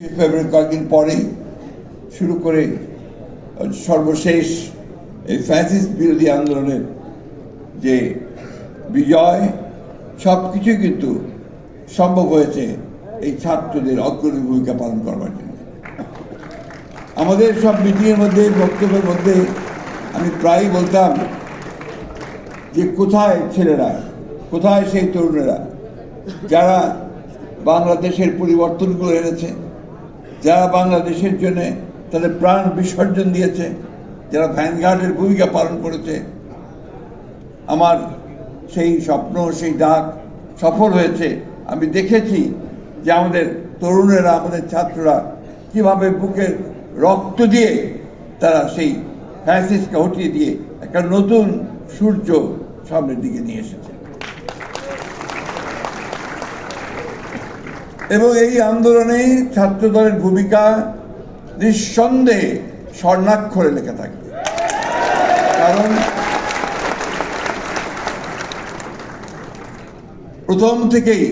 ফেব্রুয়ারি কয়েকদিন পরেই শুরু করে সর্বশেষ এই ফ্যাসিস্ট বিরোধী আন্দোলনের যে বিজয় সব কিছুই কিন্তু সম্ভব হয়েছে এই ছাত্রদের অগ্রণী ভূমিকা পালন করবার জন্য। আমাদের সব মিটিংয়ের মধ্যে, বক্তব্যের মধ্যে আমি প্রায়ই বলতাম যে কোথায় ছেলেরা, কোথায় সেই তরুণেরা যারা বাংলাদেশের পরিবর্তনগুলো এনেছে যারা বাংলাদেশের জন্য তাদের প্রাণ বিসর্জন দিয়েছে, যারা ভ্যানগার্ডের ভূমিকা পালন করেছে, আমার সেই স্বপ্ন, সেই ডাক সফল হয়েছে। আমি দেখেছি যে আমাদের তরুণেরা, আমাদের ছাত্ররা কীভাবে বুকের রক্ত দিয়ে তারা সেই ফ্যাসিসকে হটিয়ে দিয়ে একটা নতুন সূর্য সামনের দিকে নিয়ে এসেছে। এবং এই আন্দোলনে ছাত্র দলের ভূমিকা নিঃসন্দেহে স্বর্ণাক্ষরে লেখা থাকবে কারণ প্রথম থেকেই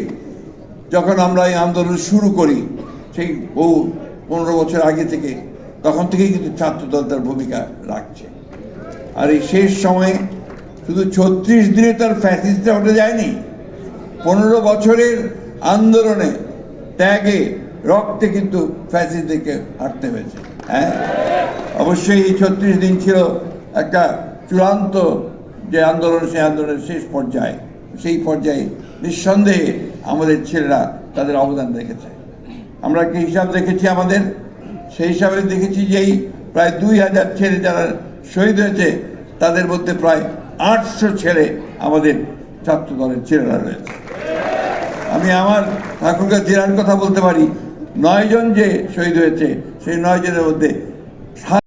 যখন আমরা এই আন্দোলন শুরু করি, সেই বহু পনেরো বছর আগে থেকে, তখন থেকেই কিন্তু ছাত্রদল তার ভূমিকা রাখছে। আর এই শেষ সময়ে শুধু ছত্রিশ দিনে তার ফ্যাসিস্টটা হতে যায়নি, পনেরো বছরের আন্দোলনে ত্যাগে রক্তে কিন্তু ফ্যাসিস্টদেরকে হাঁটতে হয়েছে হ্যাঁ? অবশ্যই এই ছত্রিশ দিন ছিল একটা চূড়ান্ত যে আন্দোলন, সেই আন্দোলনের শেষ পর্যায়ে। সেই পর্যায়ে নিঃসন্দেহে আমাদের ছেলেরা তাদের অবদান রেখেছে। আমরা কি হিসাব দেখেছি আমাদের? সেই হিসাবে দেখেছি যে এই প্রায় দুই হাজার ছেলে যারা শহীদ হয়েছে, তাদের মধ্যে প্রায় আটশো ছেলে আমাদের ছাত্র দলের ছেলেরা রয়েছে। আমি আমার ঠাকুরগাঁ জেলার কথা বলতে পারি। নয়জন যে শহীদ হয়েছে, সেই নয় জনের মধ্যে